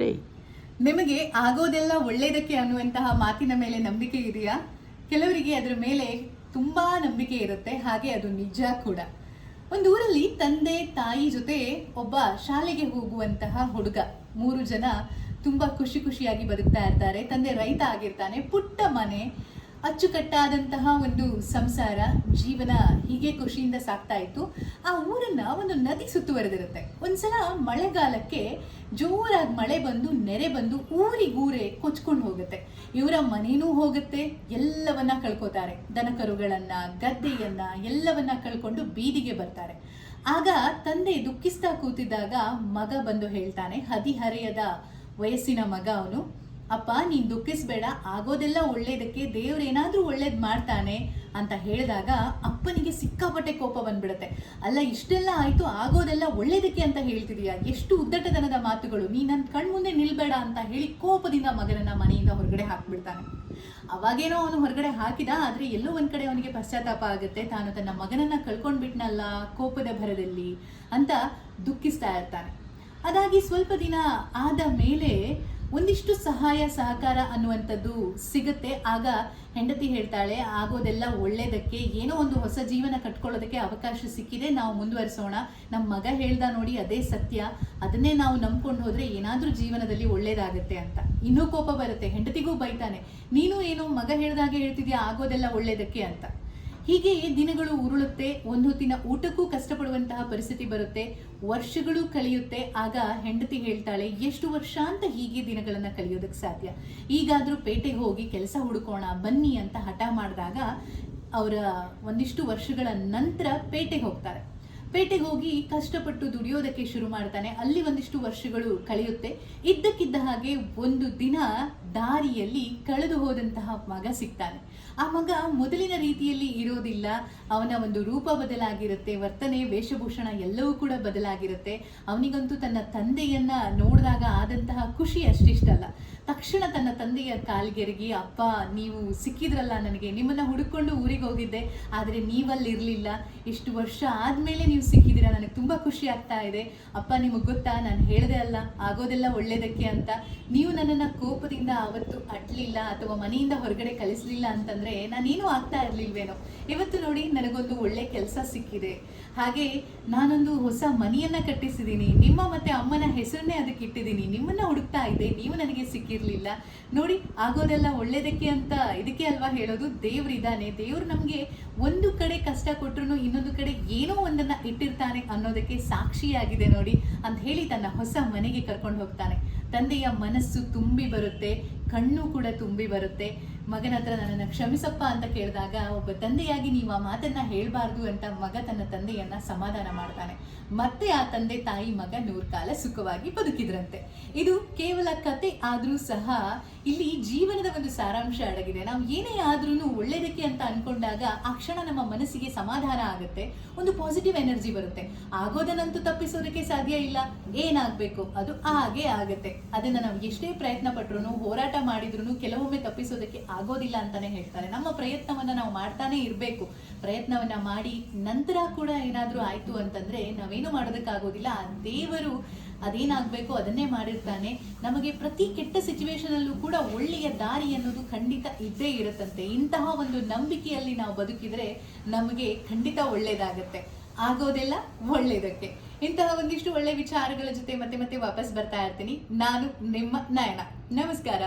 ಶ್ರೀ ನಿಮಗೆ ಆಗೋದೆಲ್ಲ ಒಳ್ಳೇದಕ್ಕೆ ಅನ್ನುವಂತಹ ಮಾತಿನ ಮೇಲೆ ನಂಬಿಕೆ ಇದೆಯಾ? ಕೆಲವರಿಗೆ ಅದರ ಮೇಲೆ ತುಂಬಾ ನಂಬಿಕೆ ಇರುತ್ತೆ, ಹಾಗೆ ಅದು ನಿಜ ಕೂಡ. ಒಂದು ಊರಲ್ಲಿ ತಂದೆ, ತಾಯಿ ಜೊತೆ ಒಬ್ಬ ಶಾಲೆಗೆ ಹೋಗುವಂತಹ ಹುಡುಗ. ಮೂರು ಜನ ತುಂಬಾ ಖುಷಿ ಖುಷಿಯಾಗಿ ಬದುಕ್ತಾ ಇರ್ತಾರೆ. ತಂದೆ ರೈತ ಆಗಿರ್ತಾನೆ, ಪುಟ್ಟ ಮನೆ. ಅಚ್ಚುಕಟ್ಟಾದಂತಹ ಒಂದು ಸಂಸಾರ ಜೀವನ ಹೀಗೆ ಖುಷಿಯಿಂದ ಸಾಕ್ತಾ ಇತ್ತು. ಆ ಊರನ್ನ ಒಂದು ನದಿ ಸುತ್ತುವರೆದಿರುತ್ತೆ ಒಂದ್ಸಲ ಮಳೆಗಾಲಕ್ಕೆ ಜೋರಾಗಿ ಮಳೆ ಬಂದು, ನೆರೆ ಬಂದು ಊರಿಗೂರೇ ಕೊಚ್ಕೊಂಡು ಹೋಗುತ್ತೆ. ಇವರ ಮನೇನೂ ಹೋಗುತ್ತೆ, ಎಲ್ಲವನ್ನ ಕಳ್ಕೊತಾರೆ. ದನಕರುಗಳನ್ನ, ಗದ್ದೆಯನ್ನ ಎಲ್ಲವನ್ನ ಕಳ್ಕೊಂಡು ಬೀದಿಗೆ ಬರ್ತಾರೆ. ಆಗ ತಂದೆ ದುಃಖಿಸ್ತಾ ಕೂತಿದ್ದಾಗ ಮಗ ಬಂದು ಹೇಳ್ತಾನೆ, ಹದಿಹರೆಯದ ವಯಸ್ಸಿನ ಮಗ ಅವನು. ಅಪ್ಪ, ನೀನು ದುಃಖಿಸ್ಬೇಡ, ಆಗೋದೆಲ್ಲ ಒಳ್ಳೇದಕ್ಕೆ ದೇವ್ರೇನಾದರೂ ಒಳ್ಳೇದು ಮಾಡ್ತಾನೆ ಅಂತ ಹೇಳಿದಾಗ ಅಪ್ಪನಿಗೆ ಸಿಕ್ಕಾಪಟ್ಟೆ ಕೋಪ ಬಂದ್ಬಿಡುತ್ತೆ. ಅಲ್ಲ, ಇಷ್ಟೆಲ್ಲ ಆಯ್ತು, ಆಗೋದೆಲ್ಲ ಒಳ್ಳೇದಕ್ಕೆ ಅಂತ ಹೇಳ್ತಿದೀಯ? ಎಷ್ಟು ಉದ್ದಟತನದ ಮಾತುಗಳು. ನೀ ನನ್ನ ಕಣ್ಮುಂದೆ ನಿಲ್ಬೇಡ ಅಂತ ಹೇಳಿ ಕೋಪದಿಂದ ಮಗನನ್ನ ಮನೆಯಿಂದ ಹೊರಗಡೆ ಹಾಕ್ಬಿಡ್ತಾನೆ. ಅವಾಗೇನೋ ಅವನು ಹೊರಗಡೆ ಹಾಕಿದ, ಆದ್ರೆ ಎಲ್ಲೋ ಒಂದು ಕಡೆ ಅವನಿಗೆ ಪಶ್ಚಾತ್ತಾಪ ಆಗುತ್ತೆ. ತಾನು ತನ್ನ ಮಗನನ್ನ ಕಳ್ಕೊಂಡ್ಬಿಟ್ನಲ್ಲ ಕೋಪದ ಭರದಲ್ಲಿ ಅಂತ ದುಃಖಿಸ್ತಾ ಇರ್ತಾನೆ. ಅದಾಗಿ ಸ್ವಲ್ಪ ದಿನ ಆದ ಮೇಲೆ ಒಂದಿಷ್ಟು ಸಹಾಯ, ಸಹಕಾರ ಅನ್ನುವಂಥದ್ದು ಸಿಗುತ್ತೆ. ಆಗ ಹೆಂಡತಿ ಹೇಳ್ತಾಳೆ, ಆಗೋದೆಲ್ಲ ಒಳ್ಳೇದಕ್ಕೆ, ಏನೋ ಒಂದು ಹೊಸ ಜೀವನ ಕಟ್ಕೊಳ್ಳೋದಕ್ಕೆ ಅವಕಾಶ ಸಿಕ್ಕಿದೆ, ನಾವು ಮುಂದುವರಿಸೋಣ. ನಮ್ಮ ಮಗ ಹೇಳ್ದ ನೋಡಿ ಅದೇ ಸತ್ಯ. ಅದನ್ನೇ ನಾವು ನಂಬ್ಕೊಂಡು ಹೋದರೆ ಏನಾದ್ರೂ ಜೀವನದಲ್ಲಿ ಒಳ್ಳೇದಾಗತ್ತೆ ಅಂತ. ಇನ್ನೂ ಕೋಪ ಬರುತ್ತೆ. ಹೆಂಡತಿಗೂ ಬೈತಾನೆ, ನೀನು ಏನು ಮಗ ಹೇಳ್ದಾಗೆ ಹೇಳ್ತಿದ್ಯಾ? ಆಗೋದೆಲ್ಲ ಒಳ್ಳೇದಕ್ಕೆ ಅಂತ. ಹೀಗೆ ದಿನಗಳು ಉರುಳುತ್ತೆ, ಒಂದು ಹೊತ್ತಿನ ಊಟಕ್ಕೂ ಕಷ್ಟಪಡುವಂತಹ ಪರಿಸ್ಥಿತಿ ಬರುತ್ತೆ, ವರ್ಷಗಳು ಕಳೆಯುತ್ತೆ, ಆಗ ಹೆಂಡತಿ ಹೇಳ್ತಾಳೆ, ಎಷ್ಟು ವರ್ಷ ಅಂತ ಹೀಗೆ ದಿನಗಳನ್ನ ಕಳೆಯೋದಕ್ಕೆ ಸಾಧ್ಯ? ಈಗಾದರೂ ಪೇಟೆಗೆ ಹೋಗಿ ಕೆಲಸ ಹುಡುಕೋಣ, ಬನ್ನಿ ಅಂತ ಹಠ ಮಾಡಿದಾಗ ಅವರ ಒಂದಿಷ್ಟು ವರ್ಷಗಳ ನಂತರ ಪೇಟೆಗೆ ಹೋಗ್ತಾರೆ. ಪೇಟೆಗೆ ಹೋಗಿ ಕಷ್ಟಪಟ್ಟು ದುಡಿಯೋದಕ್ಕೆ ಶುರು ಮಾಡ್ತಾನೆ. ಅಲ್ಲಿ ಒಂದಿಷ್ಟು ವರ್ಷಗಳು ಕಳೆಯುತ್ತೆ. ಇದ್ದಕ್ಕಿದ್ದ ಹಾಗೆ ಒಂದು ದಿನ ದಾರಿಯಲ್ಲಿ ಕಳೆದು ಹೋದಂತಹ ಮಗ ಸಿಗ್ತಾನೆ. ಆ ಮಗ ಮೊದಲಿನ ರೀತಿಯಲ್ಲಿ ಇರೋದಿಲ್ಲ. ಅವನ ಒಂದು ರೂಪ ಬದಲಾಗಿರುತ್ತೆ. ವರ್ತನೆ, ವೇಷಭೂಷಣ ಎಲ್ಲವೂ ಕೂಡ ಬದಲಾಗಿರುತ್ತೆ. ಅವನಿಗಂತೂ ತನ್ನ ತಂದೆಯನ್ನ ನೋಡಿದಾಗ ಆದಂತಹ ಖುಷಿ ಅಷ್ಟಿಷ್ಟಲ್ಲ. ತಕ್ಷಣ ತನ್ನ ತಂದೆಯ ಕಾಲ್ಗೆರಗಿ, ಅಪ್ಪ, ನೀವು ಸಿಕ್ಕಿದ್ರಲ್ಲ ನನಗೆ. ನಿಮ್ಮನ್ನ ಹುಡುಕೊಂಡು ಊರಿಗೆ ಹೋಗಿದ್ದೆ. ಆದರೆ ನೀವಲ್ಲಿ ಇರಲಿಲ್ಲ ಇಷ್ಟು ವರ್ಷ ಆದಮೇಲೆ ನೀವು ಸಿಕ್ಕಿದ್ದೀರಾ ನನಗೆ ತುಂಬಾ ಖುಷಿ ಆಗ್ತಾ ಇದೆ. ಅಪ್ಪ, ನಿಮಗೆ ಗೊತ್ತಾ? ನಾನು ಹೇಳಿದೆ ಅಲ್ಲ, ಆಗೋದೆಲ್ಲ ಒಳ್ಳೇದಕ್ಕೆ ಅಂತ. ನೀವು ನನ್ನನ್ನ ಕೋಪದಿಂದ ಅವತ್ತು ಅಟ್ಲಿಲ್ಲ ಅಥವಾ ಮನೆಯಿಂದ ಹೊರಗಡೆ ಕಳಿಸ್ಲಿಲ್ಲ ಅಂತಂದ್ರೆ ನಾನೇನು ಆಗ್ತಾ ಇರಲಿಲ್ವೇನೋ? ಇವತ್ತು ನೋಡಿ ನನಗೊಂದು ಒಳ್ಳೆ ಕೆಲಸ ಸಿಕ್ಕಿದೆ. ಹಾಗೆ ನಾನೊಂದು ಹೊಸ ಮನೆಯನ್ನ ಕಟ್ಟಿಸಿದ್ದೀನಿ ನಿಮ್ಮ ಮತ್ತೆ ಅಮ್ಮನ ಹೆಸರನ್ನೇ ಅದಕ್ಕೆ ಇಟ್ಟಿದ್ದೀನಿ ನಿಮ್ಮನ್ನ ಹುಡುಕ್ತಾ ಇದ್ದೆ. ನೀವು ನನಗೆ ಸಿಕ್ಕಿರಲಿಲ್ಲ. ನೋಡಿ, ಆಗೋದೆಲ್ಲ ಒಳ್ಳೇದಕ್ಕೆ ಅಂತ ಇದಕ್ಕೆ ಅಲ್ವಾ ಹೇಳೋದು? ದೇವ್ರಿದ್ದಾನೆ. ದೇವ್ರು ನಮಗೆ ಒಂದು ಕಡೆ ಕಷ್ಟ ಕೊಟ್ಟರು ಇನ್ನೊಂದು ಕಡೆ ಏನೋ ಒಂದನ್ನ ಇಟ್ಟಿರ್ತಾನೆ ಅನ್ನೋದಕ್ಕೆ ಸಾಕ್ಷಿಯಾಗಿದೆ ನೋಡಿ ಅಂತ ಹೇಳಿ ತನ್ನ ಹೊಸ ಮನೆಗೆ ಕರ್ಕೊಂಡು ಹೋಗ್ತಾನೆ. ತಂದೆಯ ಮನಸ್ಸು ತುಂಬಿ ಬರುತ್ತೆ, ಕಣ್ಣು ಕೂಡ ತುಂಬಿ ಬರುತ್ತೆ. ಮಗನ ಹತ್ರ ನನ್ನನ್ನು ಕ್ಷಮಿಸಪ್ಪ ಅಂತ ಕೇಳಿದಾಗ ಒಬ್ಬ ತಂದೆಯಾಗಿ ನೀವು ಆ ಮಾತನ್ನ ಹೇಳಬಾರ್ದು ಅಂತ ಮಗ ತನ್ನ ತಂದೆಯನ್ನ ಸಮಾಧಾನ ಮಾಡ್ತಾನೆ. ಮತ್ತೆ ಆ ತಂದೆ ತಾಯಿ ಮಗ ನೂರ್ ಕಾಲ ಸುಖವಾಗಿ ಬದುಕಿದ್ರಂತೆ. ಇದು ಕೇವಲ ಕತೆ ಆದ್ರೂ ಸಹ ಇಲ್ಲಿ ಜೀವನದ ಒಂದು ಸಾರಾಂಶ ಅಡಗಿದೆ. ನಾವು ಏನೇ ಆದ್ರೂ ಒಳ್ಳೇದಕ್ಕೆ ಅಂತ ಅನ್ಕೊಂಡಾಗ ಆ ಕ್ಷಣ ನಮ್ಮ ಮನಸ್ಸಿಗೆ ಸಮಾಧಾನ ಆಗುತ್ತೆ. ಒಂದು ಪಾಸಿಟಿವ್ ಎನರ್ಜಿ ಬರುತ್ತೆ. ಆಗೋದನ್ನಂತೂ ತಪ್ಪಿಸೋದಕ್ಕೆ ಸಾಧ್ಯ ಇಲ್ಲ. ಏನಾಗಬೇಕು? ಅದು ಹಾಗೆ ಆಗುತ್ತೆ. ಅದನ್ನ ನಾವು ಎಷ್ಟೇ ಪ್ರಯತ್ನ ಪಟ್ರು ಹೋರಾಟ ಮಾಡಿದ್ರು ಕೆಲವೊಮ್ಮೆ ತಪ್ಪಿಸೋದಕ್ಕೆ ಆಗೋದಿಲ್ಲ ಅಂತಾನೆ ಹೇಳ್ತಾರೆ. ನಮ್ಮ ಪ್ರಯತ್ನವನ್ನ ನಾವು ಮಾಡ್ತಾನೆ ಇರಬೇಕು. ಪ್ರಯತ್ನವನ್ನ ಮಾಡಿ ನಂತರ ಕೂಡ ಏನಾದರೂ ಆಯ್ತು ಅಂತಂದ್ರೆ ನಾವೇನು ಮಾಡೋದಕ್ಕಾಗೋದಿಲ್ಲ. ಆ ದೇವರು ಅದೇನಾಗಬೇಕು ಅದನ್ನೇ ಮಾಡಿರ್ತಾನೆ. ನಮಗೆ ಪ್ರತಿ ಕೆಟ್ಟ ಸಿಚುವೇಶನ್ ಅಲ್ಲೂ ಕೂಡ ಒಳ್ಳೆಯ ದಾರಿ ಅನ್ನೋದು ಖಂಡಿತ ಇದ್ದೇ ಇರುತ್ತಂತೆ. ಇಂತಹ ಒಂದು ನಂಬಿಕೆಯಲ್ಲಿ ನಾವು ಬದುಕಿದ್ರೆ ನಮಗೆ ಖಂಡಿತ ಒಳ್ಳೇದಾಗತ್ತೆ. ಆಗೋದೆಲ್ಲ ಒಳ್ಳೇದಕ್ಕೆ. ಇಂತಹ ಒಂದಿಷ್ಟು ಒಳ್ಳೆ ವಿಚಾರಗಳ ಜೊತೆ ಮತ್ತೆ ಮತ್ತೆ ವಾಪಸ್ ಬರ್ತಾ ಇರ್ತೀನಿ. ನಾನು ನಿಮ್ಮ ನಯನ. ನಮಸ್ಕಾರ.